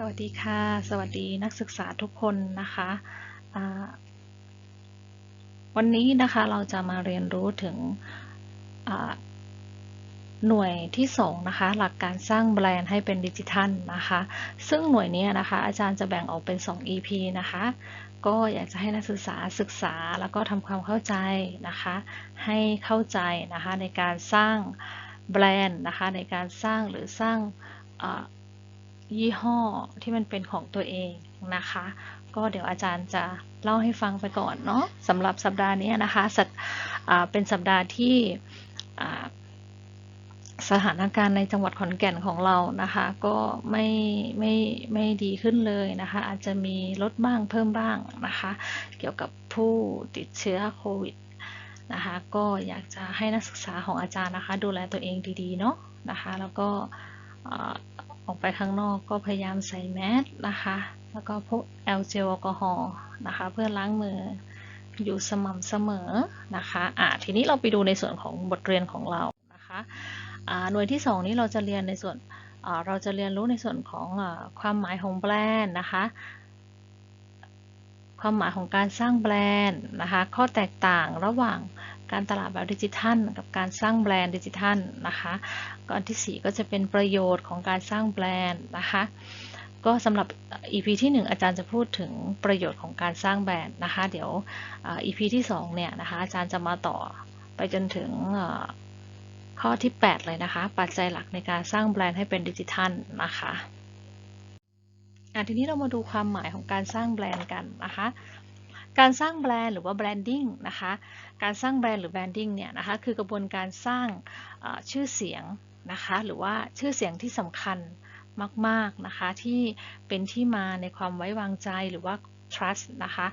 สวัสดีค่ะ สวัสดีนักศึกษาทุกคนนะคะ วันนี้นะคะเราจะมาเรียนรู้ถึงหน่วยที่สองนะคะหลักการสร้างแบรนด์ให้เป็นดิจิทัลนะคะ ซึ่งหน่วยนี้นะคะอาจารย์จะแบ่งออกเป็น 2 EP นะคะ ก็อยากจะให้นักศึกษาศึกษาแล้วก็ทำความเข้าใจนะคะ ให้เข้าใจนะคะในการสร้างแบรนด์นะคะในการสร้างหรือสร้างอ ยี่ห้อที่มันเป็นของตัวเองนะคะ ก็เดี๋ยวอาจารย์จะเล่าให้ฟังไปก่อนเนาะสำหรับสัปดาห์นี้นะคะสัเป็นสัปดาห์ที่สถานการณ์ในจังหวัดขอนแก่นของเรานะคะ ก็ไม่ไม่ไม่ดีขึ้นเลยนะคะ อาจจะมีลดบ้างเพิ่มบ้างนะคะ เกี่ยวกับผู้ติดเชื้อโควิดนะคะก็อยากจะให้นักศึกษาของอาจารย์นะคะ ดูแลตัวเองดีๆเนาะนะคะ แล้วก็ ออกไปข้างนอกก็พยายามใส่แมสนะคะ แล้วก็พกแอลเจลแอลกอฮอล์นะคะ เพื่อล้างมืออยู่สม่ำเสมอนะคะอะทีนี้เราไปดูในส่วนของบทเรียนของเรานะคะอ่าหน่วยที่ 2 นี้เราจะเรียนในส่วนอ่าเราจะเรียนรู้ในส่วนของอ่ความหมายของแบรนด์นะคะ ความหมายของการสร้างแบรนด์นะคะ ข้อแตกต่างระหว่าง การตลาดแบบดิจิทัล กับการสร้างแบรนด์ดิจิทัลนะคะก็อันที่ 4 ก็จะเป็นประโยชน์ของการสร้างแบรนด์นะคะก็สำหรับ EP ที่ 1 อาจารย์จะพูดถึงประโยชน์ของการสร้างแบรนด์นะคะ เดี๋ยว EP ที่ 2 เนี่ยนะคะอาจารย์จะมาต่อไปจนถึงข้อที่ 8 เลยนะคะ ปัจจัยหลักในการสร้างแบรนด์ให้เป็นดิจิทัลนะคะทีนี้เรามาดูความหมายของการสร้างแบรนด์กันนะคะ การสร้างแบรนด์หรือว่าแบรนดิ้งนะคะ การสร้างแบรนด์หรือแบรนดิ้งเนี่ยนะคะคือกระบวนการสร้างชื่อเสียงนะคะหรือว่าชื่อเสียงที่สำคัญมากๆนะคะที่เป็นที่มาในความไว้วางใจหรือว่า trust นะคะ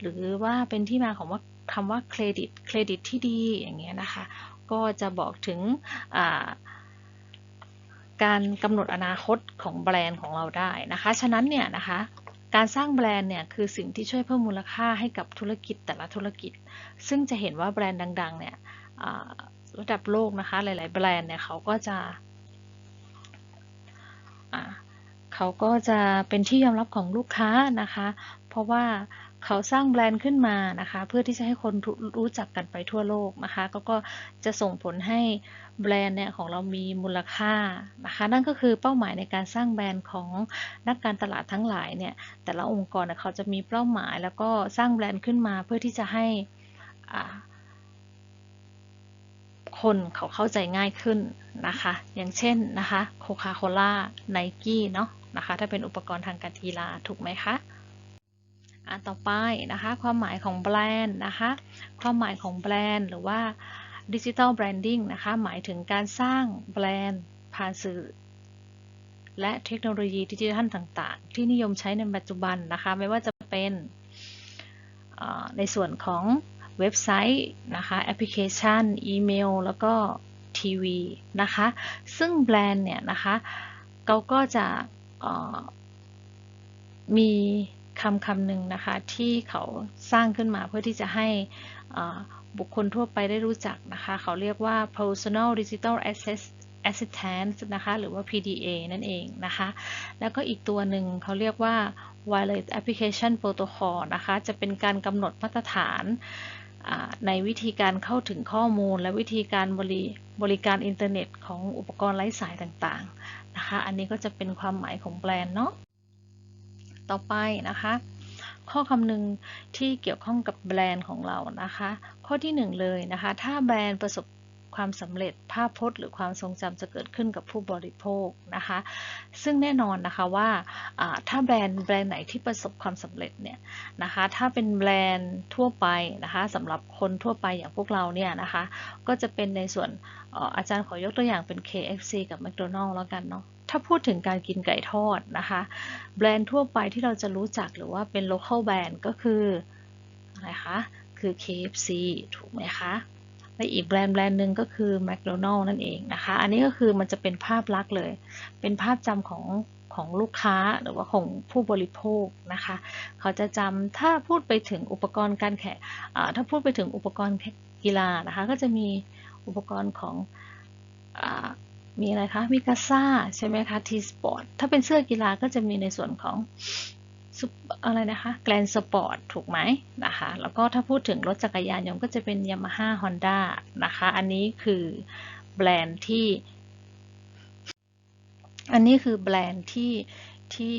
หรือว่าเป็นที่มาของว่าคำว่าเครดิตเครดิตที่ดีอย่างเงี้ยนะคะก็จะบอกถึงการกำหนดอนาคตของแบรนด์ของเราได้นะคะ ฉะนั้นเนี่ยนะคะ การสร้างแบรนด์เนี่ยคือสิ่งที่ช่วยเพิ่มมูลค่าให้กับธุรกิจแต่ละธุรกิจ ซึ่งจะเห็นว่าแบรนด์ดัง ๆ เนี่ยระดับโลกนะคะ หลาย ๆ แบรนด์เนี่ยเขาก็จะเขาก็จะเป็นที่ยอมรับของลูกค้านะคะ เพราะว่า เขาสร้างแบรนด์ขึ้นมานะคะ เพื่อที่จะให้คนรู้จักกันไปทั่วโลกนะคะ ก็ก็จะส่งผลให้แบรนด์เนี่ยของเรามีมูลค่านะคะ นั่นก็คือเป้าหมายในการสร้างแบรนด์ของนักการตลาดทั้งหลายเนี่ย แต่ละองค์กรเขาจะมีเป้าหมายแล้วก็สร้างแบรนด์ขึ้นมาเพื่อที่จะให้คนเขาเข้าใจง่ายขึ้นนะคะ อย่างเช่นนะคะโคคาโคล่าไนกี้เนาะนะคะ ถ้าเป็นอุปกรณ์ทางการกีฬาถูกไหมคะ อันต่อไปนะคะ ความหมายของแบรนด์นะคะ ความหมายของแบรนด์หรือว่าดิจิทัลแบรนดิ้งนะคะ หมายถึงการสร้างแบรนด์ผ่านสื่อ และเทคโนโลยีดิจิทัลต่างๆ ที่นิยมใช้ในปัจจุบันนะคะ ไม่ว่าจะเป็นในส่วนของเว็บไซต์นะคะ แอปพลิเคชัน อีเมล แล้วก็ทีวีนะคะ ซึ่งแบรนด์เนี่ยนะคะเขาก็จะมี คำคำหนึ่งนะคะที่เขาสร้างขึ้นมาเพื่อที่จะให้บุคคลทั่วไปได้รู้จักนะคะ เขาเรียกว่า personal digital access assistant นะคะหรือว่า PDA นั่นเองนะคะ แล้วก็อีกตัวหนึ่งเขาเรียกว่า wireless application protocol นะคะจะเป็นการกำหนดมาตรฐานในวิธีการเข้าถึงข้อมูล และวิธีการบริบริการอินเทอร์เน็ตของอุปกรณ์ไร้สายต่างๆนะคะ อันนี้ก็จะเป็นความหมายของแบรนด์เนาะ ต่อไปนะคะ ข้อคำนึงที่เกี่ยวข้องกับแบรนด์ของเรานะคะ ข้อที่ 1 เลยนะคะ ถ้าแบรนด์ประสบความสำเร็จภาพพจน์หรือความทรงจำจะเกิดขึ้นกับผู้บริโภคนะคะ ซึ่งแน่นอนนะคะว่าถ้าแบรนด์แบรนด์ไหนที่ประสบความสำเร็จเนี่ยนะคะ ถ้าเป็นแบรนด์ทั่วไปนะคะสำหรับคนทั่วไปอย่างพวกเราเนี่ยนะคะ ก็จะเป็นในส่วนอาจารย์ขอยกตัวอย่างเป็น KFC กับ McDonald's แล้วกันเนาะ ถ้าพูดถึงการกินไก่ทอดนะคะ แบรนด์ทั่วไปที่เราจะรู้จักหรือว่าเป็น local brand ก็คืออะไรคะคือ KFC ถูกไหมคะและอีกแบรนด์แบรนด์หนึ่งก็คือ McDonald นั่นเองนะคะ อันนี้ก็คือมันจะเป็นภาพลักษณ์เลย เป็นภาพจำของของลูกค้าหรือว่าของผู้บริโภคนะคะ เขาจะจำถ้าพูดไปถึงอุปกรณ์การแข่งถ้าพูดไปถึงอุปกรณ์กีฬานะคะ ก็จะมีอุปกรณ์ของ มีอะไรคะมีกาซ่าใช่ไหมคะทีสปอร์ตถ้าเป็นเสื้อกีฬาก็จะมีในส่วนของอะไรนะคะแกลนสปอร์ตถูกไหมนะคะ แล้วก็ถ้าพูดถึงรถจักรยานยนต์ก็จะเป็น Yamaha Honda นะคะ อันนี้คือแบรนด์ที่ อันนี้คือแบรนด์ที่ที่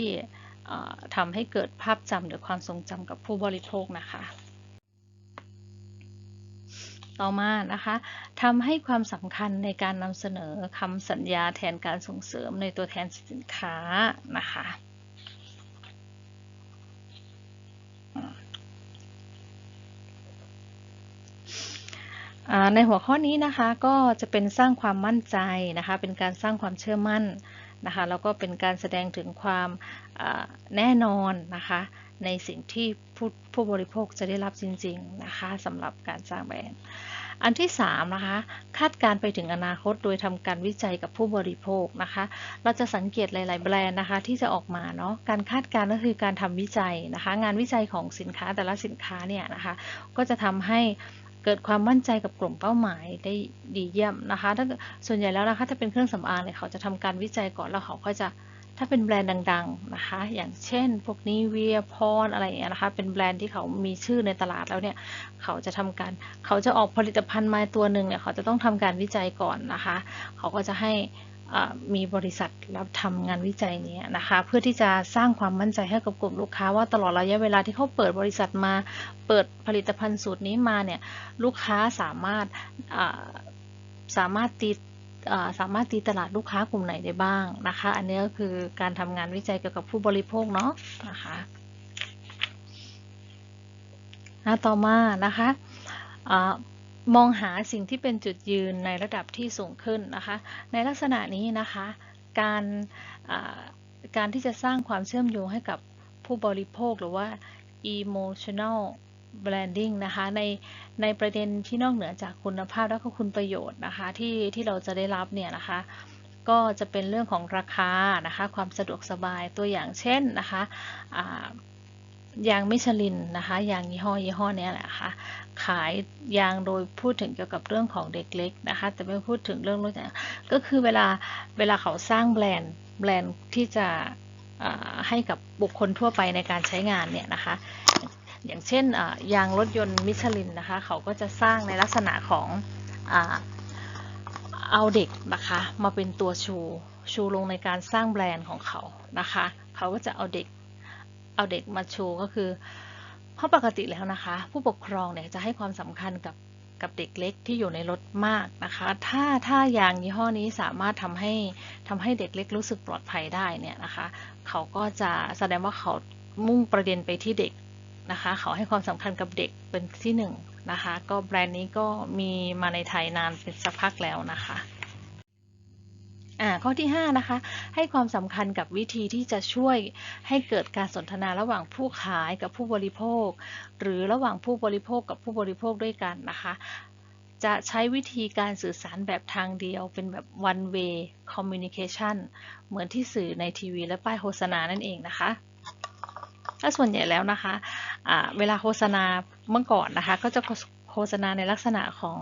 ทำให้เกิดภาพจำหรือความทรงจำกับผู้บริโภคนะคะ ต่อมานะคะทำให้ความสำคัญในการนำเสนอคำสัญญาแทนการส่งเสริมในตัวแทนสินค้านะคะในหัวข้อนี้นะคะก็จะเป็นสร้างความมั่นใจนะคะ เป็นการสร้างความเชื่อมั่นนะคะ แล้วก็เป็นการแสดงถึงความแน่นอนนะคะ ในสิ่งที่ผู้ผู้บริโภคจะได้รับจริง ๆ นะคะสำหรับการสร้างแบรนด์ อันที่3นะคะ คาดการไปถึงอนาคตโดยทำการวิจัยกับผู้บริโภคนะคะ เราจะสังเกตหลาย ๆ แบรนด์นะคะ ที่จะออกมาเนาะ การคาดการก็คือการทำวิจัยนะคะ งานวิจัยของสินค้าแต่ละสินค้าเนี่ยนะคะ ก็จะทำให้เกิดความมั่นใจกับกลุ่มเป้าหมายได้ดีเยี่ยมนะคะ ถ้าส่วนใหญ่แล้วนะคะถ้าเป็นเครื่องสำอางเนี่ยเขาจะทำการวิจัยก่อนแล้วเขาก็จะ ถ้าเป็นแบรนด์ดังๆนะคะ อย่างเช่น พวกนี้เวียพรอะไรอย่างเงี้ยนะคะ เป็นแบรนด์ที่เขามีชื่อในตลาดแล้วเนี่ย เขาจะทำการ เขาจะออกผลิตภัณฑ์มาตัวหนึ่งเนี่ย เขาจะต้องทำการวิจัยก่อนนะคะ เขาก็จะให้มีบริษัทรับทำงานวิจัยนี้นะคะ เพื่อที่จะสร้างความมั่นใจให้กับกลุ่มลูกค้าว่าตลอดระยะเวลาที่เขาเปิดบริษัทมา เปิดผลิตภัณฑ์สูตรนี้มาเนี่ย ลูกค้าสามารถสามารถตี สามารถตีตลาดลูกค้ากลุ่มไหนได้บ้างนะคะ อันนี้ก็คือการทำงานวิจัยเกี่ยวกับผู้บริโภคเนาะนะคะต่อมานะคะมองหาสิ่งที่เป็นจุดยืนในระดับที่สูงขึ้นนะคะ ในลักษณะนี้นะคะ การการที่จะสร้างความเชื่อมโยงให้กับผู้บริโภคหรือว่า emotional branding นะคะในในประเด็นที่นอกเหนือจากคุณภาพและก็คุณประโยชน์นะคะที่ที่เราจะได้รับเนี่ยนะคะก็จะเป็นเรื่องของราคานะคะความสะดวกสบายตัวอย่างเช่นนะคะยางมิชลินนะคะยางยี่ห้อยี่ห้อนี้แหละคะ่ะขายยางโดยพูดถึงเกี่ยวกับเรื่องของเด็กเล็กนะคะแต่ไม่พูดถึงเรื่องรถก็คือเวลาเวลาเขาสร้างแบรนด์แบรนด์ที่จะให้กับบุคคลทั่วไปในการใช้งานเนี่ยนะคะ อย่างเช่นยางรถยนต์มิชลินนะคะ เขาก็จะสร้างในลักษณะของเอาเด็กนะคะ มาเป็นตัวชู ชูลงในการสร้างแบรนด์ของเขานะคะ เขาก็จะเอาเด็กเอาเด็กมาชูก็คือเพราะปกติแล้วนะคะ ผู้ปกครองเนี่ยจะให้ความสำคัญกับกับเด็กเล็กที่อยู่ในรถมากนะคะ ถ้าถ้ายางยี่ห้อนี้สามารถทำให้ทำให้เด็กเล็กรู้สึกปลอดภัยได้เนี่ยนะคะ เขาก็จะแสดงว่าเขามุ่งประเด็นไปที่เด็ก นะคะเขาให้ความสำคัญกับเด็กเป็นที่หนึ่งนะคะ ก็แบรนด์นี้ก็มีมาในไทยนานเป็นสักพักแล้วนะคะอ่าข้อที่ 5 นะคะ ให้ความสำคัญกับวิธีที่จะช่วยให้เกิดการสนทนาระหว่างผู้ขายกับผู้บริโภค หรือระหว่างผู้บริโภคกับผู้บริโภคด้วยกันนะคะ จะใช้วิธีการสื่อสารแบบทางเดียว เป็นแบบ one way communication เหมือนที่สื่อในทีวีและป้ายโฆษณานั่นเองนะคะ ถ้าส่วนใหญ่แล้วนะคะะเวลาโฆษณาเมื่อก่อนนะคะ ก็จะโฆษณาในลักษณะของ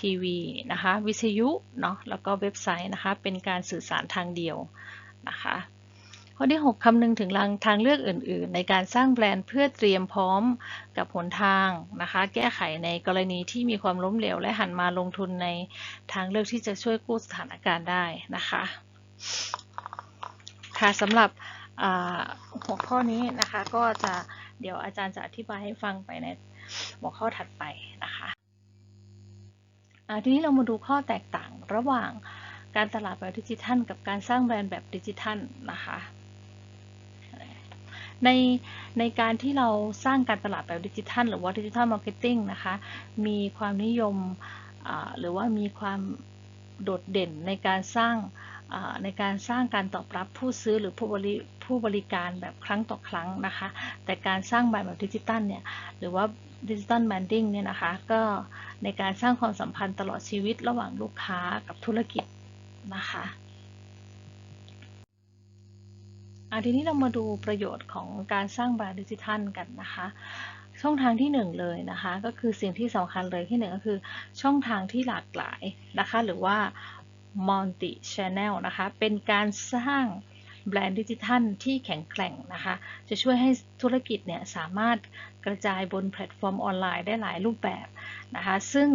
ทีวีนะคะ วิทยุเนาะแล้วก็เว็บไซต์นะคะ เป็นการสื่อสารทางเดียวนะคะข้อที่ 6 คำนึงถึงทางเลือกอื่น ๆ ในการสร้างแบรนด์เพื่อเตรียมพร้อมกับหนทางนะคะ แก้ไขในกรณีที่มีความล้มเหลว และหันมาลงทุนในทางเลือกที่จะช่วยกู้สถานการณ์ได้นะคะ ค่ะสำหรับ หัวข้อนี้นะคะก็จะเดี๋ยวอาจารย์จะอธิบายให้ฟังไปในหัวข้อถัดไปนะคะทีนี้เรามาดูข้อแตกต่างระหว่างการตลาดแบบดิจิทัล กับการสร้างแบรนด์แบบดิจิทัลนะคะในในการที่เราสร้างการตลาดแบบดิจิทัล หรือว่าดิจิทัลมาร์เก็ตติ้งนะคะมีความนิยมหรือว่ามีความโดดเด่นในการสร้าง ในการสร้างการตอบรับผู้ซื้อหรือผู้บริผู้บริการแบบครั้งต่อครั้งนะคะ แต่การสร้างแบบดิจิตัลเนี่ยหรือว่าดิจิตัลแมนดิ้งเนี่ยนะคะก็ในการสร้างความสัมพันธ์ตลอดชีวิตระหว่างลูกค้ากับธุรกิจนะคะทีนี้เรามาดูประโยชน์ของการสร้างแบรนด์ดิจิทัลกันนะคะ ช่องทางที่1เลยนะคะ ก็คือสิ่งที่สำคัญเลยที่หนึ่งก็คือช่องทางที่หลากหลายนะคะ หรือว่า multi channel นะคะ เป็นการสร้างแบรนด์ดิจิทัลที่แข็งแกร่งนะคะ จะช่วยให้ธุรกิจเนี่ยสามารถกระจายบนแพลตฟอร์มออนไลน์ได้หลายรูปแบบนะคะ ซึ่ง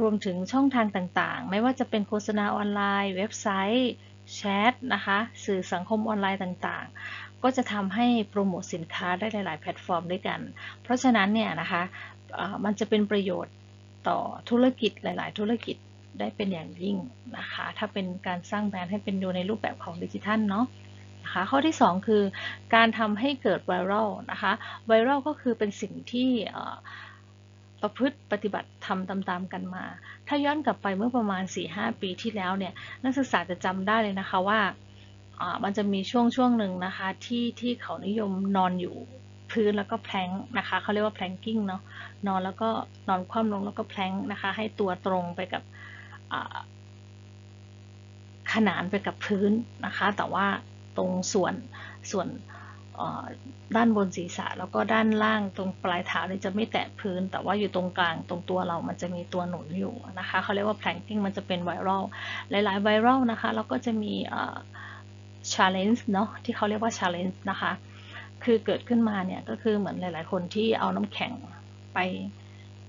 รวมถึงช่องทางต่างๆ ไม่ว่าจะเป็นโฆษณาออนไลน์ เว็บไซต์แชทนะคะ สื่อสังคมออนไลน์ต่างๆ ก็จะทำให้โปรโมทสินค้าได้หลาย ๆ แพลตฟอร์มด้วยกัน เพราะฉะนั้นเนี่ยนะคะมันจะเป็นประโยชน์ต่อธุรกิจหลาย ๆ ธุรกิจ ได้เป็นอย่างยิ่งนะคะ ถ้าเป็นการสร้างแบรนด์ให้เป็นอยู่ในรูปแบบของดิจิทัลเนาะนะคะข้อที่ 2 คือการทำให้เกิดไวรัลนะคะไวรัลก็คือเป็นสิ่งที่ประพฤติปฏิบัติทำตามๆกันมา ถ้าย้อนกลับไปเมื่อประมาณ 4-5 ปีที่แล้วเนี่ยนักศึกษาจะจำได้เลยนะคะว่ามันจะมีช่วงช่วงหนึ่งนะคะที่ที่เขานิยมนอนอยู่พื้นแล้วก็แพลงนะคะเขาเรียกว่าแพลงกิ้งเนาะนอนแล้วก็นอนคว่ำลงแล้วก็แพลงนะคะให้ตัวตรงไปกับ ขนานไปกับพื้นนะคะ แต่ว่าตรงส่วนส่วนด้านบนศีรษะแล้วก็ด้านล่างตรงปลายเท้าเนี่ยจะไม่แตะพื้น แต่ว่าอยู่ตรงกลางตรงตัวเรามันจะมีตัวหนุนอยู่นะคะเขาเรียกว่า planking มันจะเป็นไวรัลหลายๆไวรัลนะคะแล้วก็จะมี challenge เนาะที่เขาเรียกว่า challenge นะคะ คือเกิดขึ้นมาเนี่ยก็คือเหมือนหลาย ๆ คนที่เอาน้ำแข็งไป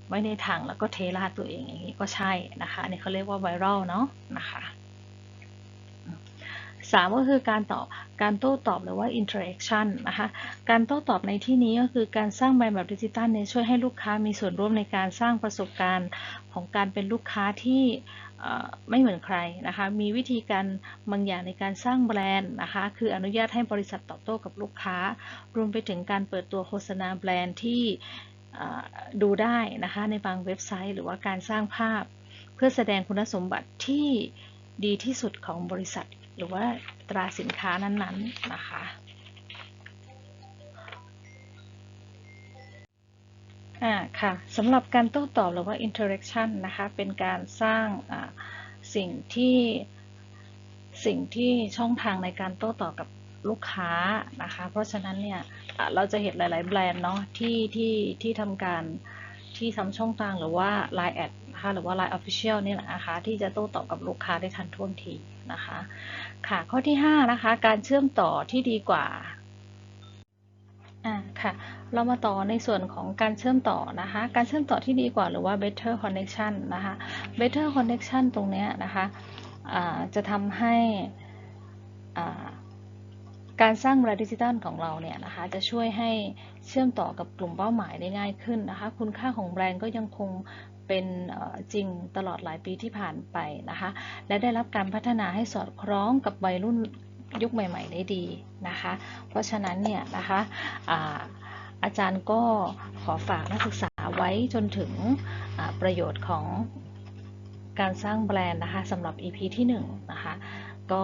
ไว้ในถังแล้วก็เทราดตัวเองอย่างนี้ก็ใช่นะคะนี่เขาเรียกว่าไวรัลเนาะนะคะสามก็คือการตอบการโต้ตอบหรือว่า interaction นะคะการโต้ตอบในที่นี้ก็คือการสร้างแบรนด์แบบดิจิตอลเนี่ยช่วยให้ลูกค้ามีส่วนร่วมในการสร้างประสบการณ์ของการเป็นลูกค้าที่ไม่เหมือนใครนะคะมีวิธีการบางอย่างในการสร้างแบรนด์นะคะคืออนุญาตให้บริษัทตอบโต้กับลูกค้ารวมไปถึงการเปิดตัวโฆษณาแบรนด์ที่ ดูได้นะคะในบางเว็บไซต์ หรือว่าการสร้างภาพ เพื่อแสดงคุณสมบัติที่ดีที่สุดของบริษัท หรือว่าตราสินค้านั้นๆนะคะอ่าค่ะสำหรับการโต้ตอบหรือว่า interaction นะคะเป็นการสร้างสิ่งที่สิ่งที่ช่องทางในการโต้ตอบกับ ลูกค้านะคะ เพราะฉะนั้นเนี่ยเราจะเห็นหลาย ๆ แบรนด์เนาะที่ที่ที่ทำการที่ทำช่องทางหรือว่า Line แอดนะคะหรือว่า Line Official นี่แหละนะคะ ที่จะโต้ตอบกับลูกค้าได้ทันท่วงทีนะคะ ค่ะข้อที่ 5 นะคะ การเชื่อมต่อที่ดีกว่าอ่าค่ะ เรามาต่อในส่วนของการเชื่อมต่อนะคะ การเชื่อมต่อที่ดีกว่าหรือว่า better connection นะคะ better connection ตรงเนี้ยนะคะะจะทำให้อ่า การสร้างแบรนด์ดิจิทัลของเราเนี่ยนะคะจะช่วยให้เชื่อมต่อกับกลุ่มเป้าหมายได้ง่ายขึ้นนะคะ คุณค่าของแบรนด์ก็ยังคงเป็นจริงตลอดหลายปีที่ผ่านไปนะคะ และได้รับการพัฒนาให้สอดคล้องกับวัยรุ่นยุคใหม่ ๆ ได้ดีนะคะ เพราะฉะนั้นเนี่ยนะคะอาอาจารย์ก็ขอฝากนักศึกษาไว้จนถึงประโยชน์ของการสร้างแบรนด์นะคะสำหรับ EP ที่1นะคะก็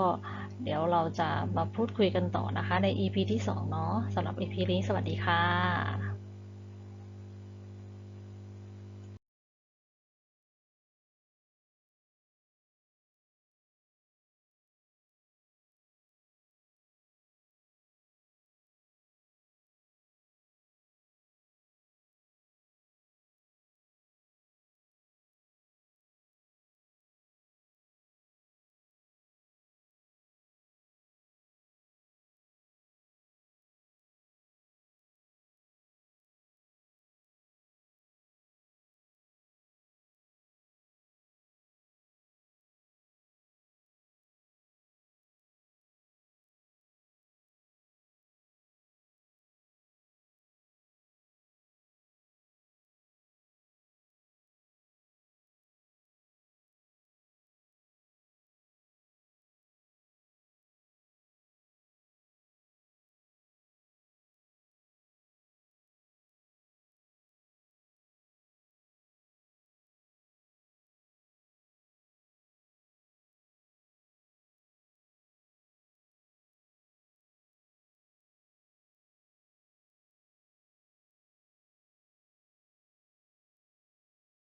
เดี๋ยวเราจะมาพูดคุยกันต่อนะคะใน EP ที่ 2 เนาะสำหรับ EP นี้สวัสดีค่ะ